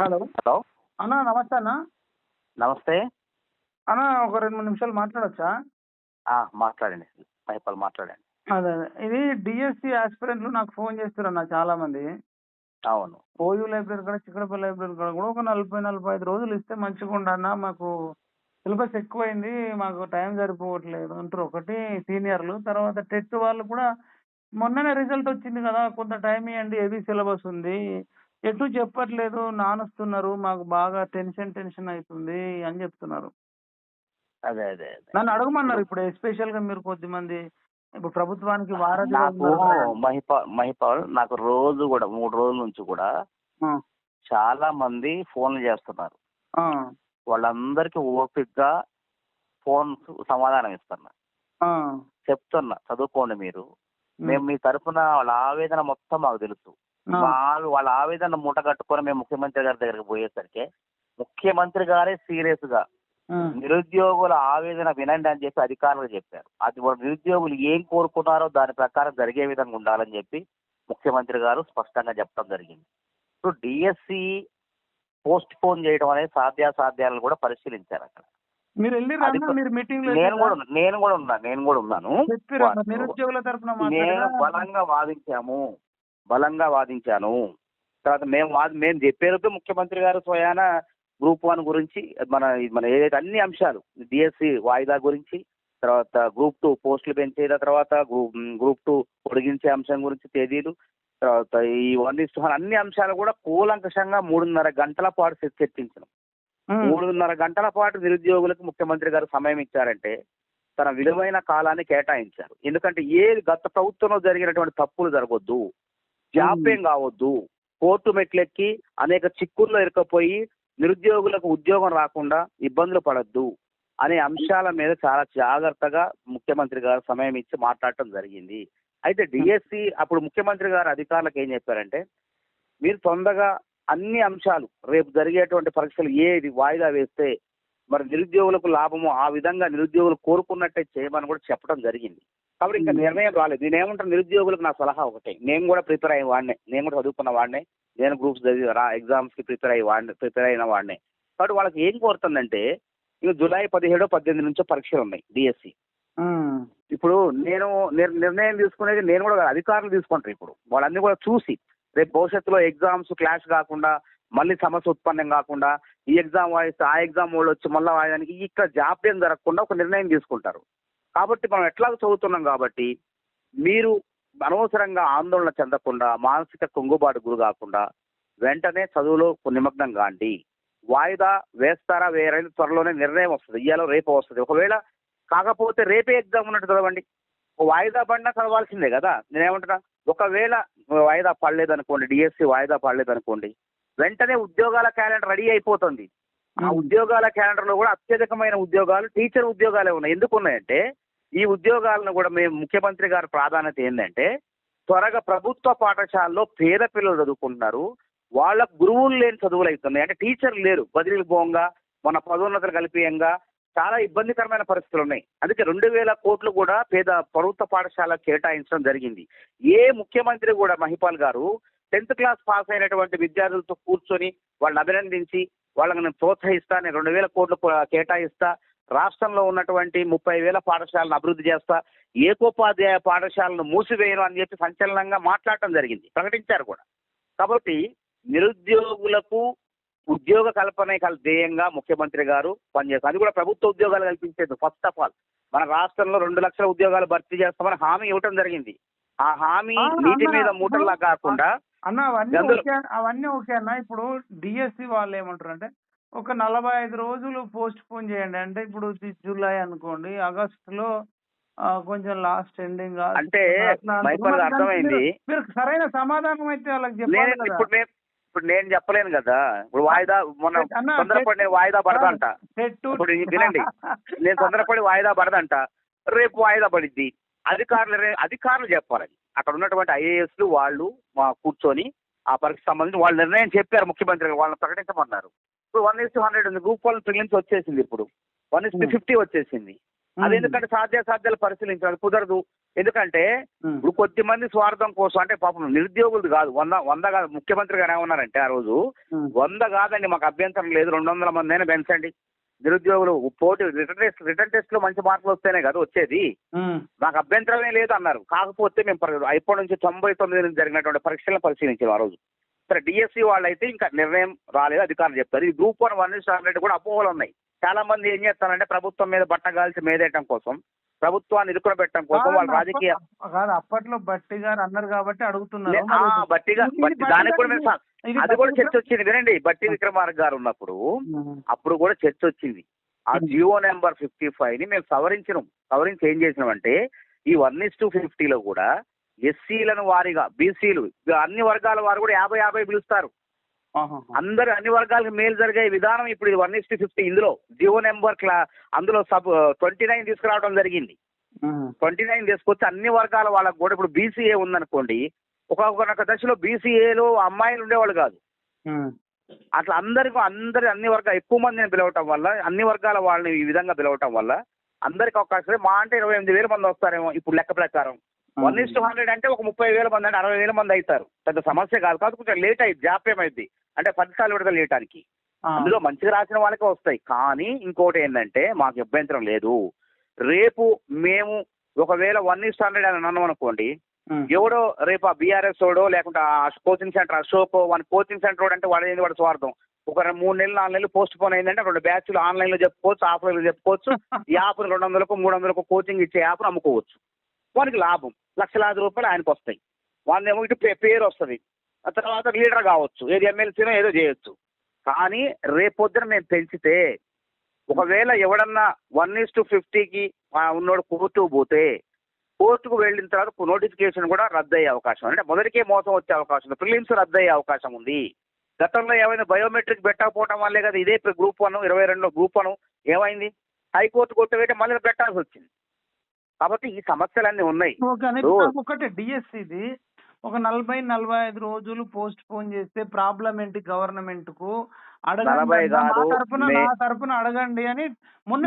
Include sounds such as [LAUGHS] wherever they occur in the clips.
Hello. Hello. అన్న నమస్తే అన్న. నమస్తే. అన్న ఒక రెండు మూడు నిమిషాలు మాట్లాడొచ్చా? ఆ, మాట్లాడండి. మహిపాల్ మాట్లాడండి. అదే అదే. ఇది డిఎస్సి ఆస్పిరెంట్లు నాకు ఫోన్ చేస్తారు అన్న చాలా మంది అవును. ఓయూ లైబ్రరీ కూడా చిక్కడపల్లి లైబ్రరీ కూడా కూడా ఒక నలభై నలభై ఐదు రోజులు ఇస్తే మంచిగా ఉండన్న మాకు సిలబస్ ఎక్కువైంది మాకు టైం సరిపోవట్లేదు అంటారు. ఒకటి సీనియర్లు తర్వాత టెట్ వాళ్ళు కూడా మొన్ననే రిజల్ట్ వచ్చింది కదా కొంత టైం ఇవ్వండి హెవీ సిలబస్ ఉంది. ఎటు చెప్పట్లేదు నానుస్తున్నారు మాకు బాగా టెన్షన్ టెన్షన్ అవుతుంది అని చెప్తున్నారు. అదే అదే అదే. నన్ను అడగమన్నారు ఇప్పుడు ఎస్పెషల్గా మీరు కొద్దిమంది. ఇప్పుడు ప్రభుత్వానికి వారధి నాకు మహిపా మహిపాల్ నాకు రోజు కూడా మూడు రోజుల నుంచి కూడా ఆ, చాలా మంది ఫోన్లు చేస్తున్నారు. ఆ, వాళ్ళందరికీ ఓపికగా ఫోన్ సమాధానం ఇస్తున్నా. ఆ, చెప్తున్నా చదువుకోండి మీరు. మేము మీ తరఫున వాళ్ళ ఆవేదన మొత్తం మాకు తెలుసు. ఆవి- వాళ్ళ ఆవేదన మూట కట్టుకొని మేము ముఖ్యమంత్రి గారి దగ్గరికి పోయేసరికి ముఖ్యమంత్రి గారే సీరియస్గా నిరుద్యోగుల ఆవేదన వినండి అని చెప్పి అధికారులు చెప్పారు. అది వాళ్ళ నిరుద్యోగులు ఏం కోరుకున్నారో దాని ప్రకారం జరిగే విధంగా ఉండాలని చెప్పి ముఖ్యమంత్రి గారు స్పష్టంగా చెప్పడం జరిగింది. ఇప్పుడు డిఎస్సి పోస్ట్ పోన్ చేయడం అనేది సాధ్యాసాధ్యాలను కూడా పరిశీలించారు అక్కడ. మీరు వెళ్ళి మీటింగ్ నేను కూడా ఉన్నా- నేను కూడా ఉన్నాను నేను కూడా ఉన్నాను. వాళ్ళు- నేను? బలంగా వాదించాము. బలంగా వాదించాను. తర్వాత మేము వాది మేము చెప్పేది ముఖ్యమంత్రి గారు స్వయాన గ్రూప్ వన్ గురించి మన మన ఏదైతే అన్ని అంశాలు డిఎస్సి వాయిదా గురించి తర్వాత గ్రూప్ టూ పోస్టులు పెంచేద తర్వాత గ్రూప్ టూ పొడిగించే అంశం గురించి తేదీలు తర్వాత ఈ వన్ ఇస్ అన్ని అంశాలు కూడా కూలంకషంగా మూడున్నర గంటల పాటు చర్చ- చర్చించాం ఉమ్, మూడున్నర గంటల పాటు నిరుద్యోగులకు ముఖ్యమంత్రి గారు సమయం ఇచ్చారంటే తన విలువైన కాలాన్ని కేటాయించారు. ఎందుకంటే ఏ గత ప్రభుత్వంలో జరిగినటువంటి తప్పులు జరగొద్దు. జాప్యం కావద్దు. కోర్టు మెట్లెక్కి అనేక చిక్కుల్లో ఇరకపోయి నిరుద్యోగులకు ఉద్యోగం రాకుండా ఇబ్బందులు పడద్దు అనే అంశాల మీద చాలా జాగ్రత్తగా ముఖ్యమంత్రి గారు సమయం ఇచ్చి మాట్లాడటం జరిగింది. అయితే డిఎస్సి అప్పుడు ముఖ్యమంత్రి గారు అధికారులకు ఏం చెప్పారంటే మీరు తొందరగా అన్ని అంశాలు రేపు జరిగేటువంటి పరీక్షలు ఏది వాయిదా వేస్తే మరి నిరుద్యోగులకు లాభము ఆ విధంగా నిరుద్యోగులు కోరుకున్నట్టే చేయమని కూడా చెప్పడం జరిగింది. కాబట్టి ఇంకా నిర్ణయం రాలేదు. నేను ఏమంటాను నిరుద్యోగులకు నా సలహా ఒకటే. నేను కూడా ప్రిపేర్ అయ్యే వాడినే. నేను కూడా చదువుకున్న వాడినే. నేను గ్రూప్స్ చదివి రా ఎగ్జామ్స్కి ప్రిపేర్ అయ్యి వాడిని ప్రిపేర్ అయిన వాడినే. కాబట్టి వాళ్ళకి ఏం కోరుతుందంటే ఇక జూలై పదిహేడు పద్దెనిమిది నుంచో పరీక్షలు ఉన్నాయి డిఎస్సి ఇప్పుడు నేను నిర్- నిర్ణయం తీసుకునేది నేను కూడా అధికారులు తీసుకుంటారు ఇప్పుడు. వాళ్ళన్నీ కూడా చూసి రేపు భవిష్యత్తులో ఎగ్జామ్స్ క్లాష్ కాకుండా మళ్ళీ సమస్య ఉత్పన్నం కాకుండా ఈ ఎగ్జామ్ వాయిస్తే ఆ ఎగ్జామ్ వాళ్ళు వచ్చి మళ్ళీ వాయడానికి ఇక్కడ జాప్యం జరగకుండా ఒక నిర్ణయం తీసుకుంటారు. కాబట్టి మనం ఎట్లాగో చదువుతున్నాం కాబట్టి మీరు అనవసరంగా ఆందోళన చెందకుండా మానసిక కుంగుబాటు గురి కాకుండా వెంటనే చదువులో నిమగ్నం కాండి. వాయిదా వేస్తారా వేరే త్వరలోనే నిర్ణయం వస్తుంది. ఇయ్యాలో రేపు వస్తుంది. ఒకవేళ కాకపోతే రేపే ఎగ్జామ్ ఉన్నట్టు చదవండి. వాయిదా పడినా చదవాల్సిందే కదా. నేనేమంటున్నా? ఒకవేళ వాయిదా పడలేదు అనుకోండి డిఎస్సి వాయిదా పడలేదు అనుకోండి వెంటనే ఉద్యోగాల క్యాలెండర్ రెడీ అయిపోతుంది. ఆ ఉద్యోగాల క్యాలెండర్లో కూడా అత్యధికమైన ఉద్యోగాలు టీచర్ ఉద్యోగాలే ఉన్నాయి. ఎందుకు ఉన్నాయంటే ఈ ఉద్యోగాలను కూడా మేము ముఖ్యమంత్రి గారి ప్రాధాన్యత ఏంటంటే త్వరగా ప్రభుత్వ పాఠశాలలో పేద పిల్లలు చదువుకుంటున్నారు. వాళ్ళకు గురువులు లేని చదువులు అవుతున్నాయి అంటే టీచర్లు లేరు. బదిలీలు పోంగా మన పదోన్నతులు కలిపియంగా చాలా ఇబ్బందికరమైన పరిస్థితులు ఉన్నాయి. అందుకే రెండు వేల కోట్లు కూడా పేద ప్రభుత్వ పాఠశాల కేటాయించడం జరిగింది. ఏ ముఖ్యమంత్రి కూడా మహిపాల్ గారు టెన్త్ క్లాస్ పాస్ అయినటువంటి విద్యార్థులతో కూర్చొని వాళ్ళని అభినందించి వాళ్ళని నేను ప్రోత్సహిస్తా నేను రెండు వేల కోట్లు కేటాయిస్తా రాష్ట్రంలో ఉన్నటువంటి ముప్పై వేల పాఠశాలను అభివృద్ధి చేస్తా ఏకోపాధ్యాయ పాఠశాలను మూసివేయను అని చెప్పి సంచలనంగా మాట్లాడటం జరిగింది ప్రకటించారు కూడా. కాబట్టి నిరుద్యోగులకు ఉద్యోగ కల్పనే కల్ ధ్యేయంగా ముఖ్యమంత్రి గారు పనిచేస్తారు. అది కూడా ప్రభుత్వ ఉద్యోగాలు కల్పించేది. ఫస్ట్ ఆఫ్ ఆల్ మన రాష్ట్రంలో రెండు లక్షల ఉద్యోగాలు భర్తీ చేస్తామని హామీ ఇవ్వటం జరిగింది. ఆ హామీ నీటి మీద మూటల్లా కాకుండా అన్న అవన్నీ అవన్నీ ఓకే అన్న. ఇప్పుడు డిఎస్సి వాళ్ళు ఏమంటారు అంటే ఒక నలభై ఐదు రోజులు పోస్ట్ పోన్ చేయండి. అంటే ఇప్పుడు జూలై అనుకోండి ఆగస్టులో కొంచెం లాస్ట్ ఎండింగ్ అంటే మైపల్ అర్థమైంది. మీరు సరైన సమాధానం అయితే వాళ్ళకి చెప్పాలి ఇప్పుడు నేను ఇప్పుడు నేను చెప్పలేను కదా. ఇప్పుడు వాయిదా మొన్న తొందరపడి నేను వాయిదా పడదంట. ఇప్పుడు వినండి. నేను తొందరపడి వాయిదా పడదంట. రేపు వాయిదా పడిద్ది. అధికారులు అధికారులు చెప్పాలి. అక్కడ ఉన్నటువంటి ఐఏఎస్లు వాళ్ళు మా కూర్చొని ఆ పరీక్ష సంబంధించి వాళ్ళు నిర్ణయం చెప్పారు ముఖ్యమంత్రి వాళ్ళని ప్రకటించమన్నారు. ఇప్పుడు వన్ ఇస్ హండ్రెడ్ ఉంది. గ్రూప్ వన్ ప్రిలిమ్స్ వచ్చేసింది ఇప్పుడు. One is Hmm. ఫిఫ్టీ వచ్చేసింది. అది ఎందుకంటే సాధ్య సాధ్యాలు పరిశీలించాలి. కుదరదు. ఎందుకంటే ఉమ్, ఇప్పుడు కొద్ది మంది స్వార్థం కోసం అంటే పాపం నిరుద్యోగులు కాదు. వంద వంద కాదు. ముఖ్యమంత్రి గారు ఏమన్నారంటే ఆ రోజు ఉమ్, వంద కాదండి మాకు అభ్యంతరం లేదు. రెండు వందల మంది అయినా పెంచండి. నిరుద్యోగులు పోటీ రిటర్న్ టెస్ట్ రిటర్న్ టెస్ట్లో మంచి మార్కులు వస్తేనే కదా వచ్చేది. మాకు అభ్యంతరమే లేదు అన్నారు కాకపోతే మేము ఇప్పటి నుంచి తొంభై తొమ్మిది నుంచి జరిగినటువంటి పరీక్షలను పరిశీలించాం ఆ రోజు. సరే డిఎస్సి వాళ్ళైతే ఇంకా నిర్ణయం రాలేదు అధికారులు చెప్తారు. ఈ గ్రూప్ వన్ వన్ స్టాండర్డ్ కూడా అపోహలు ఉన్నాయి. చాలా మంది ఏం చేస్తారంటే ప్రభుత్వం మీద బట్ట గాల్చి మేదేయటం కోసం ప్రభుత్వాన్ని ఇరుకున పెట్టడం కోసం వాళ్ళ రాజకీయ కాదు అప్పట్లో బట్టి గారు అన్నారు కాబట్టి అడుగుతున్నారు. బట్టిగా బట్టి దానికి కూడా అది కూడా చర్చ వచ్చింది వినండి. బట్టి విక్రమార్క గారు ఉన్నప్పుడు అప్పుడు కూడా చర్చ వచ్చింది. ఆ. జియో నెంబర్ ఫిఫ్టీ ఫైవ్ని మేము సవరించినాం. సవరించి ఏం చేసినాం అంటే ఈ వన్ ఇస్ టూ ఫిఫ్టీలో కూడా ఎస్సీలను వారిగా బీసీలు అన్ని వర్గాల వారు కూడా యాభై యాభై పిలుస్తారు. అందరు అన్ని వర్గాలకు మేలు జరిగే విధానం ఇప్పుడు ఇది వన్ ఇస్ టూ ఫిఫ్టీ ఇందులో జియో నెంబర్ క్లా అందులో సబ్ ట్వంటీ నైన్ తీసుకురావడం జరిగింది. ట్వంటీ నైన్ తీసుకొచ్చి అన్ని వర్గాల వాళ్ళకు కూడా ఇప్పుడు బీసీఏ ఉందనుకోండి ఒక ఒక దశలో బీసీఏలో అమ్మాయిలు ఉండేవాళ్ళు కాదు. అట్లా అందరికి అందరి అన్ని వర్గాలు ఎక్కువ మందిని పిలవటం వల్ల అన్ని వర్గాల వాళ్ళని ఈ విధంగా పిలవటం వల్ల అందరికి అవకాశం మా అంటే ఇరవై ఎనిమిది వేల మంది వస్తారేమో ఇప్పుడు లెక్క ప్రకారం. వన్ ఇస్ టూ హండ్రెడ్ అంటే ఒక ముప్పై వేల మంది అంటే అరవై వేల మంది అవుతారు. పెద్ద సమస్య కాదు. కాదు కొంచెం లేట్ అయింది జాప్యం అయింది అంటే ఫలితాలు విడుదల చేయడానికి ఆ, అందులో మంచిగా రాసిన వాళ్ళకే వస్తాయి. కానీ ఇంకోటి ఏంటంటే మాకు అభ్యంతరం లేదు. రేపు మేము ఒకవేళ వన్ ఇస్ హండ్రెడ్ అని అన్నాం అనుకోండి ఎవడో రేపు ఆ బీఆర్ఎస్ వాడో లేకుంటే ఆ కోచింగ్ సెంటర్ అశోక్ వాడి కోచింగ్ సెంటర్ అంటే వాడు ఏంది వాడు స్వార్థం. ఒక రెండు- మూడు నెలలు నాలుగు నెలలు పోస్ట్ పోన్ అయిందంటే రెండు బ్యాచ్లు ఆన్లైన్లో చెప్పుకోవచ్చు ఆఫ్లైన్లో చెప్పుకోవచ్చు యాప్ రెండు వందలకు మూడు వందలకు కోచింగ్ ఇచ్చే యాప్ను అమ్ముకోవచ్చు. వానికి లాభం. లక్షలాది రూపాయలు ఆయనకు వస్తాయి. వాళ్ళేమో ఇటు పే- పేరు వస్తుంది. ఆ తర్వాత లీడర్ కావచ్చు. ఏది ఎమ్మెల్సీనో ఏదో చేయొచ్చు. కానీ రేపొద్దున మేము పెంచితే ఒకవేళ ఎవడన్నా వన్ ఇస్ టు ఫిఫ్టీకి ఉన్నోడు కోర్టుకు పోతే కోర్టుకు వెళ్ళిన తర్వాత నోటిఫికేషన్ కూడా రద్దయ్యే అవకాశం. అంటే మొదటికే మోసం వచ్చే అవకాశం. ఉంది ప్రిలిమ్స్ రద్దయ్యే అవకాశం ఉంది. గతంలో ఏమైనా బయోమెట్రిక్ పెట్టకపోవడం వల్లే కదా ఇదే గ్రూప్ వన్ ఇరవై రెండు గ్రూప్ వన్ ఏమైంది? హైకోర్టు కొట్టబెట్టి మళ్ళీ పెట్టాల్సి వచ్చింది. కాబట్టి ఈ సమస్యలన్నీ ఉన్నాయి. ఒకటి డిఎస్సిది ఒక నలభై నలభై ఐదు రోజులు పోస్ట్ పోన్ చేస్తే ప్రాబ్లం ఏంటి గవర్నమెంట్కు అడగండి తరపున నా తరపున అడగండి అని మొన్న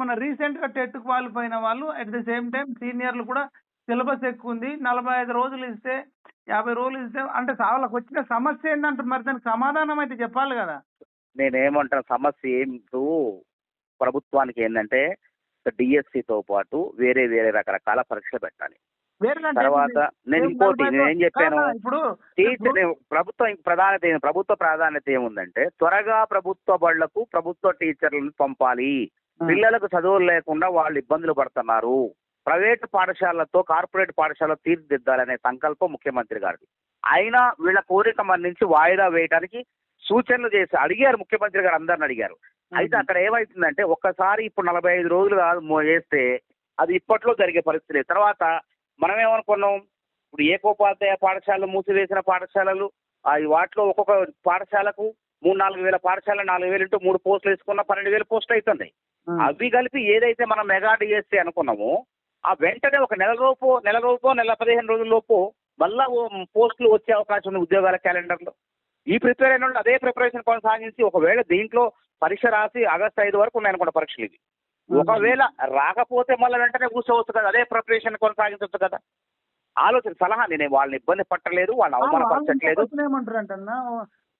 మొన్న రీసెంట్గా టెట్ క్వాలిఫై అయిన వాళ్ళు అట్ ది సేమ్ టైం సీనియర్లు కూడా సిలబస్ ఎక్కువ ఉంది. నలభై ఐదు రోజులు ఇస్తే యాభై రోజులు ఇస్తే అంటే వాళ్ళకి వచ్చిన సమస్య ఏంటంటే మరి దానికి సమాధానం అయితే చెప్పాలి కదా. నేనేమంటాను సమస్య ఏం ఇప్పుడు ప్రభుత్వానికి ఏంటంటే డిఎస్సితో పాటు వేరే వేరే రకరకాల పరీక్షలు పెట్టాలి. తర్వాత? నేను ఇంకోటి నేను ఏం చెప్పాను టీచర్ ప్రభుత్వం ప్రాధాన్యత ఏంది? ప్రభుత్వ ప్రాధాన్యత ఏముందంటే త్వరగా ప్రభుత్వ బళ్ళకు ప్రభుత్వ టీచర్లను పంపాలి. పిల్లలకు చదువులు లేకుండా వాళ్ళు ఇబ్బందులు పడుతున్నారు. ప్రైవేట్ పాఠశాలలతో కార్పొరేట్ పాఠశాలలో తీర్చిదిద్దాలనే సంకల్పం ముఖ్యమంత్రి గారిది. అయినా వీళ్ళ కోరిక మన్నించి వాయిదా వేయడానికి సూచనలు చేసి అడిగారు ముఖ్యమంత్రి గారు అందరిని అడిగారు. అయితే అక్కడ ఏమైతుందంటే ఒక్కసారి ఇప్పుడు నలభై ఐదు రోజులు కాదు చేస్తే అది ఇప్పట్లో జరిగే పరిస్థితి లేదు. తర్వాత మనం ఏమనుకున్నాం ఇప్పుడు ఏకోపాధ్యాయ పాఠశాలలు మూసివేసిన పాఠశాలలు వాటిలో ఒక్కొక్క పాఠశాలకు మూడు నాలుగు వేల పాఠశాల నాలుగు వేలు ఇంటూ మూడు పోస్టులు వేసుకున్న పన్నెండు వేల పోస్టులు అవుతున్నాయి ఉమ్. అవి కలిపి ఏదైతే మనం మెగా డిఎస్సీ అనుకున్నామో ఆ వెంటనే ఒక నెల లోపు నెల లోపు నెల పదిహేను రోజుల లోపు మళ్ళా పోస్టులు వచ్చే అవకాశం ఉంది ఉద్యోగాల క్యాలెండర్లో. ఈ ప్రిపేర్ అయిన అదే ప్రిపరేషన్ కొనసాగించి ఒకవేళ దీంట్లో పరీక్ష రాసి ఆగస్టు ఐదు వరకు ఉన్నాయి అనుకుంటా పరీక్షలు ఇవి. ఒకవేళ రాకపోతే మళ్ళీ వెంటనే కూర్చోవచ్చు కదా అదే ప్రిపరేషన్ కొనసాగించవచ్చు కదా. ఆలోచన సలహా నేను వాళ్ళని ఇబ్బంది పట్టలేదు వాళ్ళని అవమానపరచట్లేదు.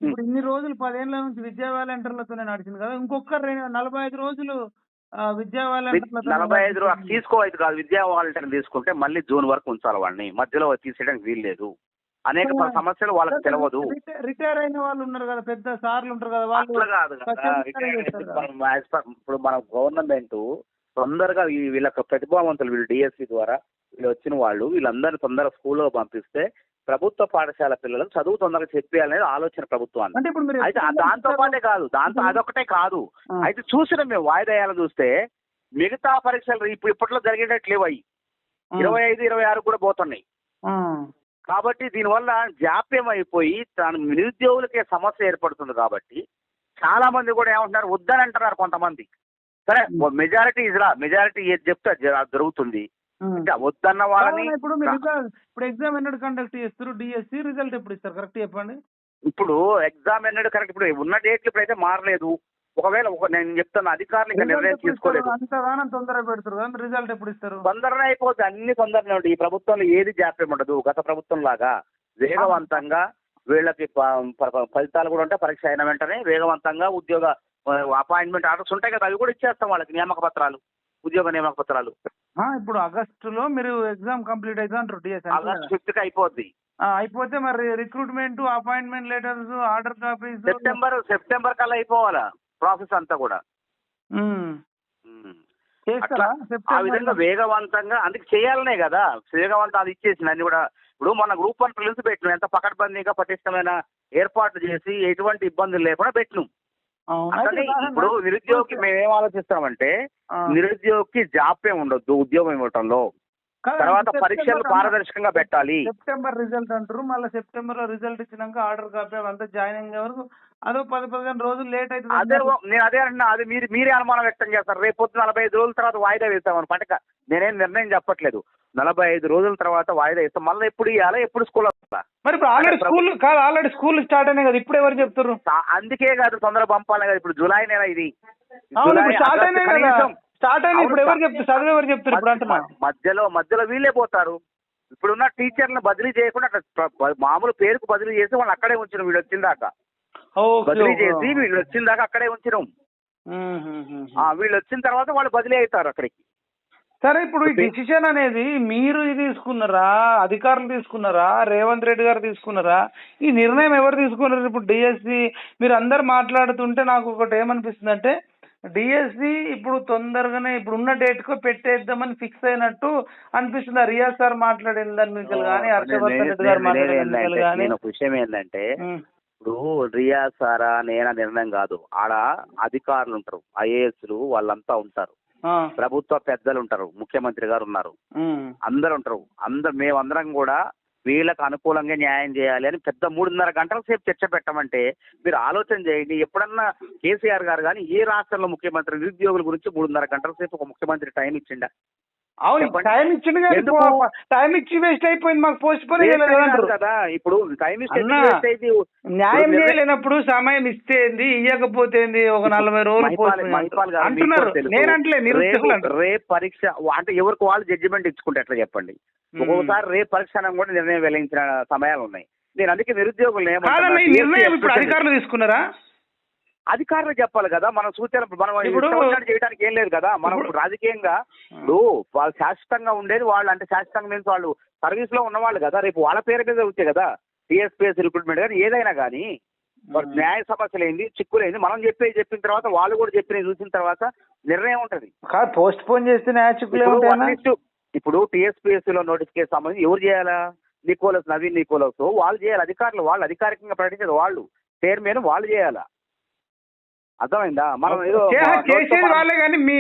ఇప్పుడు ఇన్ని రోజులు పదేళ్ళ నుంచి విద్యా వాలంటీర్లతోనే నడిచింది కదా ఇంకొక నలభై ఐదు రోజులు విద్యా విద్- వాలంటీర్లతో నలభై ఐదు తీసుకోవద్దు కాదు విద్యా వాలంటీర్ తీసుకుంటే మళ్ళీ జూన్ వరకు ఉంచాలి వాళ్ళని మధ్యలో తీసేయడానికి వీలు లేదు అనేక సమస్యలు వాళ్ళకి తెలియదు రిటైర్ అయిన వాళ్ళు ఉన్నారు కదా పెద్ద సార్లు ఉంటారు కదా వాళ్ళు కాదు ఇప్పుడు మన గవర్నమెంట్ తొందరగా వీళ్ళకి ప్రతిభావంతులు వీళ్ళు డిఎస్సి ద్వారా వీళ్ళు వచ్చిన వాళ్ళు వీళ్ళందరినీ తొందరగా స్కూల్లో పంపిస్తే ప్రభుత్వ పాఠశాల పిల్లలకు చదువు తొందరగా చెప్పేయాలనేది ఆలోచన ప్రభుత్వాన్ని. అయితే దాంతో పాటే కాదు దాంతో అదొకటే కాదు. అయితే చూసిన మేము వాయిదాయాలు చూస్తే మిగతా పరీక్షలు ఇప్పుడు ఇప్పట్లో జరిగేటట్లు లేవు అవి ఇరవై ఐదు ఇరవై ఆరు కూడా పోతున్నాయి. కాబట్టి దీనివల్ల జాప్యం అయిపోయి తన నిరుద్యోగులకే సమస్య ఏర్పడుతుంది కాబట్టి చాలా మంది కూడా ఏమంటున్నారు వద్దని అంటున్నారు కొంతమంది. సరే మెజారిటీ ఇదిరా మెజారిటీ ఏది చెప్తే జరుగుతుంది వద్దన్న వాళ్ళని ఇప్పుడు ఇప్పుడు ఎగ్జామ్ ఎన్నడు కండక్ట్ చేస్తారు? డిఎస్సి రిజల్ట్ ఎప్పుడు ఇస్తారు? కరెక్ట్ చెప్పండి. ఇప్పుడు ఎగ్జామ్ ఎన్నడూ కరెక్ట్ ఇప్పుడు ఉన్న డేట్లు ఇప్పుడైతే మారలేదు. ఒకవేళ ఒక నేను చెప్తున్న అధికారులు ఇంకా నిర్ణయం? తీసుకోలేదు. అంతగానం తొందర పెడతారు కదా రిజల్ట్ ఎప్పుడు ఇస్తారు? తొందరనే అయిపోతుంది అన్ని తొందరనే ఉంటాయి. ఈ ప్రభుత్వంలో ఏది జాప్యం ఉండదు గత ప్రభుత్వం లాగా వేగవంతంగా వీళ్ళకి ఫలితాలు కూడా ఉంటాయి పరీక్ష అయిన వెంటనే వేగవంతంగా ఉద్యోగ అపాయింట్మెంట్ ఆర్డర్స్ ఉంటాయి కదా అవి కూడా ఇచ్చేస్తాం వాళ్ళకి నియామక పత్రాలు ఉద్యోగ నియామక పత్రాలు. ఇప్పుడు ఆగస్టులో మీరు ఎగ్జామ్ కంప్లీట్ అయితే అంటారు ఆగస్ట్ ఫిఫ్త్కి అయిపోద్ది. అయిపోతే మరి recruitment appointment letters order copies September September కల్లా అయిపోవాలా? ప్రాసెస్ అంతా కూడా. ఆ విధంగా వేగవంతంగా అందుకే చేయాలనే కదా. వేగవంతం అది ఇచ్చేసింది అన్ని కూడా. ఇప్పుడు మన గ్రూప్ వన్ ప్రిలిమ్స్ పెట్టినాం. ఎంత పకడ్బందీగా పటిష్టమైన ఏర్పాట్లు చేసి ఎటువంటి ఇబ్బందులు లేకుండా పెట్టినాం. ఇప్పుడు నిరుద్యోగికి మేము ఏం ఆలోచిస్తామంటే. నిరుద్యోగికి జాప్యం ఉండొద్దు ఉద్యోగం ఇవ్వటంలో. తర్వాత పరీక్షలు పారదర్శకంగా పెట్టాలి. సెప్టెంబర్ రిజల్ట్ అంటారు. మళ్ళీ సెప్టెంబర్లో రిజల్ట్ ఇచ్చినాక ఆర్డర్ కాపీ అవంతా జాయిన్ అయ్యే వరకు అదో పది పదిహేను రోజులు లేట్ అదే అవుతుంది ఓ- నేను అదే అంటున్నా. అది మీరు మీరే అనుమానం వ్యక్తం చేస్తారు. రేపు పొద్దున నలభై ఐదు రోజుల తర్వాత వాయిదా వేస్తామని పటక. నేనేం నిర్ణయం చెప్పట్లేదు. నలభై ఐదు రోజుల తర్వాత వాయిదా వేస్తాం. మళ్ళీ ఎప్పుడు ఇవ్వాలా ఎప్పుడు స్కూల్ మరి ఇప్పుడు ఆల్రెడీ స్కూల్ కాదు ఆల్రెడీ స్కూల్ స్టార్ట్ అయినాయి కదా. ఇప్పుడు ఎవరు చెప్తారు అందుకే కాదు తొందర పంపాలి కదా. ఇప్పుడు జూలై నెల ఇది. స్టార్ట్ అయినాయి ఇప్పుడు ఎవరు చెప్తారు? చదువు ఎవరు చెప్తారు ఇప్పుడు అంటున్నా? మధ్య- మధ్యలో మధ్యలో వీళ్ళే పోతారు. ఇప్పుడున్న టీచర్లను బదిలీ చేయకుండా అట్లా మామూలు పేరుకు బదిలీ చేసి వాళ్ళు అక్కడే ఉంచినాం వీళ్ళు వచ్చిన దాకా. బదిలీ. చేసి వీళ్ళు వచ్చిన దాకా అక్కడే ఉంచినాం. వీళ్ళు వచ్చిన తర్వాత వాళ్ళు బదిలీ అవుతారు అక్కడికి. సరే ఇప్పుడు ఈ డిసిషన్ అనేది మీరు ఇది తీసుకున్నారా? అధికారులు తీసుకున్నారా? రేవంత్ రెడ్డి గారు తీసుకున్నారా? ఈ నిర్ణయం ఎవరు తీసుకున్నారు? ఇప్పుడు డిఎస్సి మీరు అందరు మాట్లాడుతుంటే నాకు ఒకటి ఏమనిపిస్తుంది అంటే డిఎస్సి ఇప్పుడు తొందరగానే ఇప్పుడు ఉన్న డేట్కు పెట్టేద్దామని ఫిక్స్ అయినట్టు అనిపిస్తుంది. రియాజ్ సార్ మాట్లాడిన దాని నుంచి కానీ హర్షవర్ధన్ రెడ్డి గారు మాట్లాడిన కానీ విషయం ఏంటంటే ఇప్పుడు రియా సారా నేనా నిర్ణయం కాదు. ఆడ అధికారులు ఉంటారు. ఐఏఎస్లు వాళ్ళంతా ఉంటారు. ప్రభుత్వ పెద్దలు ఉంటారు. ముఖ్యమంత్రి గారు ఉన్నారు. అందరు ఉంటారు. అందరు మేమందరం కూడా వీళ్ళకి అనుకూలంగా న్యాయం చేయాలి అని పెద్ద మూడున్నర గంటల సేపు చర్చ పెట్టమంటే మీరు ఆలోచన చేయండి. ఎప్పుడన్నా కేసీఆర్ గారు కానీ ఏ రాష్ట్రంలో ముఖ్యమంత్రి నిరుద్యోగుల గురించి మూడున్నర గంటల సేపు ఒక ముఖ్యమంత్రి టైం ఇచ్చిండా? అవును. టైం ఇచ్చింది? టైం ఇచ్చి వేస్ట్ అయిపోయింది మాకు పోస్ట్ పోన్ కాదు. ఇప్పుడు టైం ఇస్తే న్యాయం చేయలేనప్పుడు సమయం ఇస్తేంది ఇయ్యకపోతేంది ఒక నలభై రోజులు అంటున్నారు. నేను అంటలే రేపు పరీక్ష అంటే ఎవరికి వాళ్ళు జడ్జిమెంట్ ఇచ్చుకుంటే ఎట్లా చెప్పండి? ఒక్కొక్కసారి రేపు పరీక్ష కూడా నిర్ణయం వెలిగించిన సమయాలు ఉన్నాయి నేను అందుకే నిరుద్యోగులు నిర్ణయం ఇప్పుడు అధికారులు తీసుకున్నారా? అధికారులు చెప్పాలి కదా మనం సూచన మనం చేయడానికి ఏం లేదు కదా మనం ఇప్పుడు- రాజకీయంగా ఇప్పుడు వాళ్ళు శాశ్వతంగా ఉండేది వాళ్ళు అంటే శాశ్వతంగా మీన్స్ వాళ్ళు సర్వీస్లో ఉన్నవాళ్ళు కదా రేపు వాళ్ళ పేరు మీద వచ్చే కదా టీఎస్పీఎస్ రిక్రూట్మెంట్ కానీ ఏదైనా కానీ. న్యాయ సమస్యలు ఏంది చిక్కులేంది మనం చెప్పేది చెప్పిన తర్వాత వాళ్ళు కూడా చెప్పినవి చూసిన తర్వాత నిర్ణయం ఉంటది. పోస్ట్ పోన్ చేస్తే న్యాచుకులే ఇప్పుడు ఇప్పుడు టీఎస్పీఎస్సీ లో నోటిఫికేషన్ సంబంధించి ఎవరు చేయాలా? నికోలస్ నవీన్ నికోలస్ వాళ్ళు చేయాలి అధికారులు వాళ్ళు అధికారికంగా ప్రకటించేది వాళ్ళు. చైర్మన్ వాళ్ళు చేయాలా? అర్థమైందా? మనం ఏదో చేసేది వాళ్ళే కానీ మీ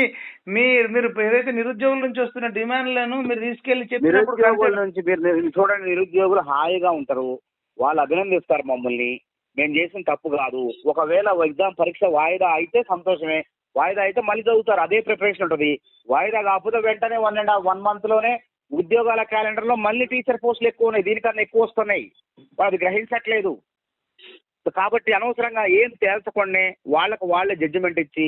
మీ మీరు ఏదైతే నిరుద్యోగుల నుంచి వస్తున్న డిమాండ్లను మీరు తీసుకెళ్ళి చెప్పినప్పుడు నిరుద్యోగుల నుంచి మీరు మీరు చూడండి నిరుద్యోగులు హాయిగా ఉంటారు. వాళ్ళు అభినందిస్తారు మమ్మల్ని. మేము చేసిన తప్పు కాదు. ఒకవేళ ఎగ్జామ్ పరీక్ష వాయిదా అయితే సంతోషమే. వాయిదా అయితే మళ్ళీ చదువుతారు. అదే ప్రిపరేషన్ ఉంటుంది. వాయిదా కాకపోతే వెంటనే వన్ అండ్ హాఫ్ వన్ మంత్లోనే ఉద్యోగాల క్యాలెండర్లో మళ్ళీ టీచర్ పోస్టులు ఎక్కువ ఉన్నాయి. దీనికన్నా ఎక్కువ వస్తున్నాయి. వాళ్ళు అది గ్రహించట్లేదు. కాబట్టి అనవసరంగా ఏం తేల్చకుండా వాళ్ళకు వాళ్ళే జడ్జిమెంట్ ఇచ్చి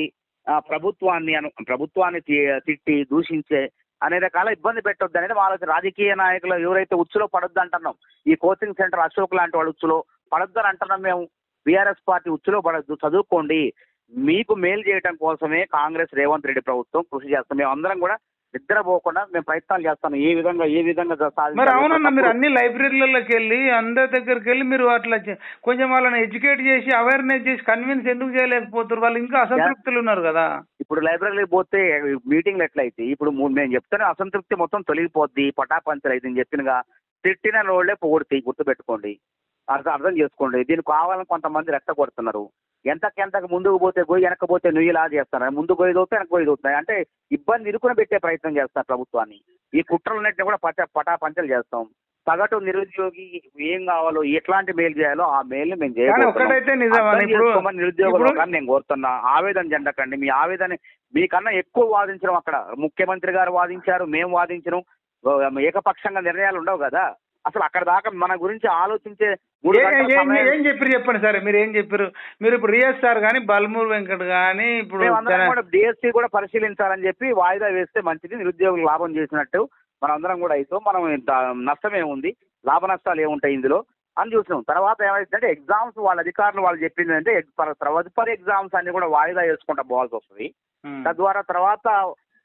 ప్రభుత్వాన్ని అను ప్రభుత్వాన్ని తిట్టి దూషించే అనే రకాల ఇబ్బంది పెట్టొద్దు అనేది మా ఆలోచన రాజకీయ నాయకులు ఎవరైతే ఉచ్చులో పడొద్దు అంటున్నాం. ఈ కోచింగ్ సెంటర్ అశోక్ లాంటి వాళ్ళు ఉచ్చులో పడొద్దు అని అంటున్నాం మేము. బీఆర్ఎస్ పార్టీ ఉచ్చులో పడొద్దు. చదువుకోండి. మీకు మేలు చేయడం కోసమే కాంగ్రెస్ రేవంత్ రెడ్డి ప్రభుత్వం కృషి చేస్తాం. మేము అందరం కూడా నిద్రపోకుండా మేము ప్రయత్నాలు చేస్తాం. ఏ విధంగా ఏ విధంగా. మరి అవునన్నా మీరు అన్ని లైబ్రరీలలోకి వెళ్ళి అందరి దగ్గరికి వెళ్ళి మీరు అట్లా కొంచెం వాళ్ళని ఎడ్యుకేట్ చేసి అవేర్నెస్ చేసి కన్విన్స్ ఎందుకు చేయలేకపోతారు వాళ్ళు ఇంకా అసంతృప్తులు ఉన్నారు కదా. ఇప్పుడు లైబ్రరీకి పోతే మీటింగ్లు ఎట్లయితే ఇప్పుడు నేను చెప్తాను అసంతృప్తి మొత్తం తొలగిపోద్ది పటాపంచలు అయితే చెప్పినగా తిట్టిన రోడ్లే పొగుడుతాయి గుర్తుపెట్టుకోండి. అర్థం అర్థం చేసుకోండి. దీనికి కావాలని కొంతమంది రెట్ట కొడుతున్నారు ఎంతకెంతకు ముందుకు పోతే గొయ్యి వెనక పోతే నుయ్యిలా చేస్తున్నారు ముందు గొయ్యి దోతే వెనక గొయ్యి దోతున్నాయి అంటే ఇబ్బంది ఇరుకున పెట్టే ప్రయత్నం చేస్తారు ప్రభుత్వాన్ని. ఈ కుట్రలన్నింటినీ కూడా పట పటా పంచలు చేస్తాం. సగటు నిరుద్యోగి ఏం కావాలో ఎట్లాంటి మేలు చేయాలో ఆ మేలు మేము చేసుకోమని నిరుద్యోగులు నేను కోరుతున్నా. ఆవేదన చెందకండి. మీ ఆవేదన మీకన్నా ఎక్కువ వాదించడం అక్కడ. ముఖ్యమంత్రి గారు వాదించారు మేము వాదించడం ఏకపక్షంగా నిర్ణయాలు ఉండవు కదా? అసలు అక్కడ దాకా మన గురించి ఆలోచించే ఏ- చెప్పారు చెప్పండి సరే? మీరు ఏం చెప్పారు మీరు ఇప్పుడు సార్ కానీ బల్మూరు వెంకట్ కానీ ఇప్పుడు డిఎస్సి కూడా పరిశీలించాలని చెప్పి వాయిదా వేస్తే మంచిది నిరుద్యోగులకు లాభం చేసినట్టు మనం అందరం కూడా అవుతాం మనం నష్టం ఏముంది? లాభ నష్టాలు ఏముంటాయి ఇందులో? అని చూసినాం. తర్వాత ఏమైందంటే ఎగ్జామ్స్ వాళ్ళ అధికారులు వాళ్ళు చెప్పింది అంటే తదుపరి ఎగ్జామ్స్ అన్ని కూడా వాయిదా వేసుకుంటా పోవాల్సి వస్తుంది. తద్వారా తర్వాత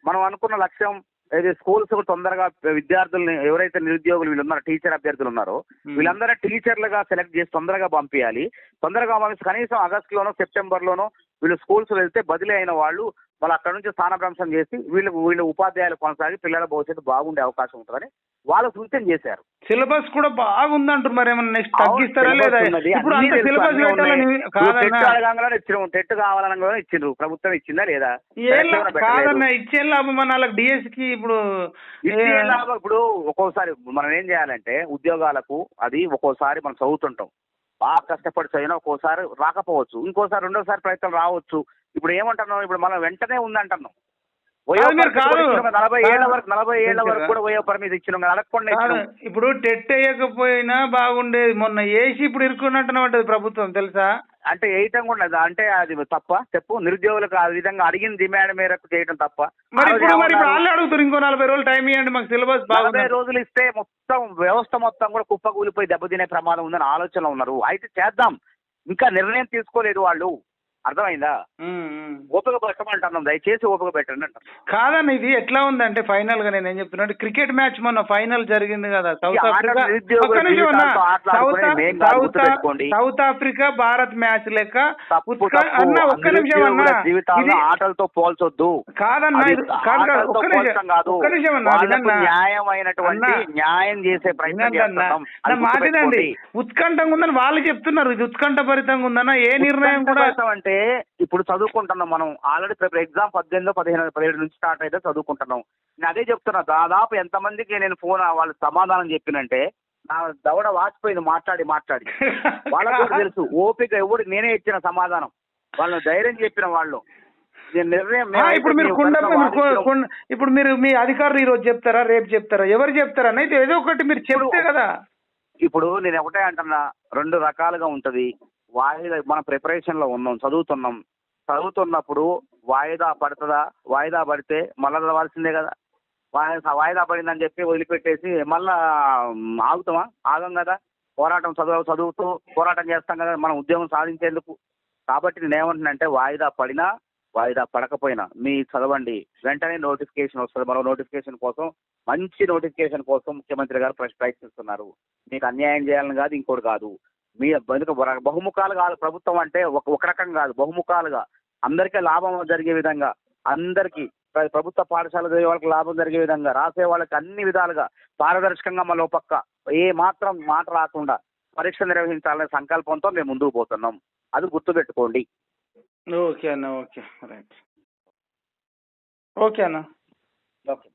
మనం అనుకున్న లక్ష్యం ఏది స్కూల్స్ తొందరగా విద్యార్థుల్ని ఎవరైతే నిరుద్యోగులు వీళ్ళు ఉన్నారో టీచర్ అభ్యర్థులు ఉన్నారో ఉమ్. వీళ్ళందరినీ టీచర్లుగా సెలెక్ట్ చేసి తొందరగా పంపించాలి తొందరగా పంపించి కనీసం ఆగస్టులోనో సెప్టెంబర్లోనో వీళ్ళు స్కూల్స్ వెళ్తే బదిలీ అయిన వాళ్ళు వాళ్ళు అక్కడ నుంచి స్థానభ్రంశం చేసి వీళ్ళు వీళ్ళు ఉపాధ్యాయులు కొనసాగి పిల్లల భవిష్యత్తు బాగుండే అవకాశం ఉంటుందని వాళ్ళు సూచన చేశారు. సిలబస్ కూడా బాగుందంటారు మరి ఏమన్నా నెక్స్ట్ తగ్గిస్తారా లేదా. ఇప్పుడు అంత సిలబస్ టెట్ ఇచ్చినాం టెట్ కావాలనగానే ఇచ్చిండ్రు. ప్రభుత్వం ఇచ్చిందా లేదా. కాదన్నా ఇచ్చే లాభం మన వాళ్ళకి డిఎస్కి ఇప్పుడు ఇచ్చే ఏ- లాభం ఇప్పుడు ఒక్కోసారి మనం ఏం చేయాలంటే ఉద్యోగాలకు అది ఒక్కోసారి మనం చదువుతుంటాం. బాగా కష్టపడి చదివినా ఒక్కోసారి రాకపోవచ్చు. ఇంకోసారి రెండోసారి ప్రయత్నం రావచ్చు. ఇప్పుడు ఏమంటున్నాం ఇప్పుడు మనం వెంటనే ఉందంటున్నాం నలభై కాదు. వరకు నలభై ఏళ్ళ వరకు? కూడా వయో పరిమితి ఇచ్చినాం అడగకుండా ఇప్పుడు టెట్ వేయకపోయినా బాగుండేది. మొన్న వేసి ఇప్పుడు ఇరుక్కున్నట్టునే ఉంటది ప్రభుత్వం తెలుసా? అంటే వేయటం కూడా. అంటే అది తప్ప? చెప్పు. నిరుద్యోగులకు ఆ విధంగా అడిగిన డిమాండ్ మేరకు చేయడం తప్ప. మరి? వాళ్ళు అడుగుతారు ఇంకో నలభై రోజులు టైం ఇవ్వండి మాకు సిలబస్ నలభై రోజులు ఇస్తే మొత్తం వ్యవస్థ మొత్తం కూడా కుప్పకూలిపోయి దెబ్బతినే ప్రమాదం ఉందని ఆలోచనలో ఉన్నారు. అయితే చేద్దాం. ఇంకా నిర్ణయం తీసుకోలేదు వాళ్ళు. అర్థమైందా. ఓపిక పెట్టమంటున్నాం దయచేసి ఓపిక పెట్టండి అంటాం కాదన్న ఇది ఎట్లా ఉందంటే ఫైనల్గా నేను ఏం చెప్తున్నా క్రికెట్ మ్యాచ్ మొన్న ఫైనల్ జరిగింది కదా South Africa. South Africa Bharat match లెక్క అన్న ఒక్క నిమిషం అన్న ఇది ఆటలతో పోల్చొద్దు. కాదన్న ఒక్క నిమిషం అన్న. న్యాయమైనటువంటి న్యాయం చేసే ప్రయత్నం వినండి అన్న. చేస్తున్నాం. నా అది మాట వినండి గుర్తుపెట్టుకోండి. ఉత్కంఠంగా ఉందని వాళ్ళు చెప్తున్నారు. ఇది ఉత్కంఠభరితంగా ఉందన్న ఏ నిర్ణయం కూడా ఉత్కంఠభరితం అంటే ఇప్పుడు చదువుకుంటున్నాం మనం. ఆల్రెడీ ఎగ్జామ్ పద్దెనిమిదో పదిహేను పదిహేడు నుంచి స్టార్ట్ అయితే చదువుకుంటున్నాం. నేను అదే చెప్తున్నా దాదాపు ఎంతమందికి నేను ఫోన్ వాళ్ళు సమాధానం చెప్పినంటే నా దవడ వాచిపోయింది మాట్లాడి మాట్లాడి. [LAUGHS] వాళ్ళకు కూడా తెలుసు ఓపిక ఎవరు నేనే ఇచ్చిన సమాధానం. వాళ్ళని ధైర్యం చెప్పిన వాళ్ళు. నిర్ణయం ఇప్పుడు మీరు కుండ ఇప్పుడు మీరు మీ అధికారులు ఈ రోజు చెప్తారా రేపు చెప్తారా ఎవరు చెప్తారా? అయితే ఏదో ఒకటి మీరు చెప్తే కదా. ఇప్పుడు నేను ఒకటే అంటున్నా రెండు రకాలుగా ఉంటది. వాయిదా మన ప్రిపరేషన్లో ఉన్నాం చదువుతున్నాం. చదువుతున్నప్పుడు వాయిదా పడుతుందా? వాయిదా పడితే మళ్ళా చదవాల్సిందే కదా. వాయిదా వాయిదా పడిందని చెప్పి వదిలిపెట్టేసి మళ్ళా ఆగుతామా? ఆగం కదా. పోరాటం చదువు చదువుతూ పోరాటం చేస్తాం కదా మనం ఉద్యోగం సాధించేందుకు. కాబట్టి నేనేమంటున్నానంటే వాయిదా పడినా వాయిదా పడకపోయినా మీ చదవండి. వెంటనే నోటిఫికేషన్ వస్తుంది. మరో నోటిఫికేషన్ కోసం మంచి నోటిఫికేషన్ కోసం ముఖ్యమంత్రి గారు ప్రయత్నిస్తున్నారు. మీకు అన్యాయం చేయాలని కాదు ఇంకోటి కాదు. మీ ఎందుకు బర- బహుముఖాలు కాదు ప్రభుత్వం అంటే ఒక ఒక రకం కాదు బహుముఖాలుగా. అందరికీ లాభం జరిగే విధంగా అందరికీ ప్ర- ప్రభుత్వ పాఠశాల చదివే వాళ్ళకి లాభం జరిగే విధంగా రాసే వాళ్ళకి అన్ని విధాలుగా పారదర్శకంగా మళ్ళీ పక్క ఏ మాత్రం మాట రాకుండా పరీక్ష నిర్వహించాలనే సంకల్పంతో మేము ముందుకు పోతున్నాం. అది గుర్తుపెట్టుకోండి. ఓకే అన్న ఓకే. రైట్. ఓకే అన్న. ఓకే.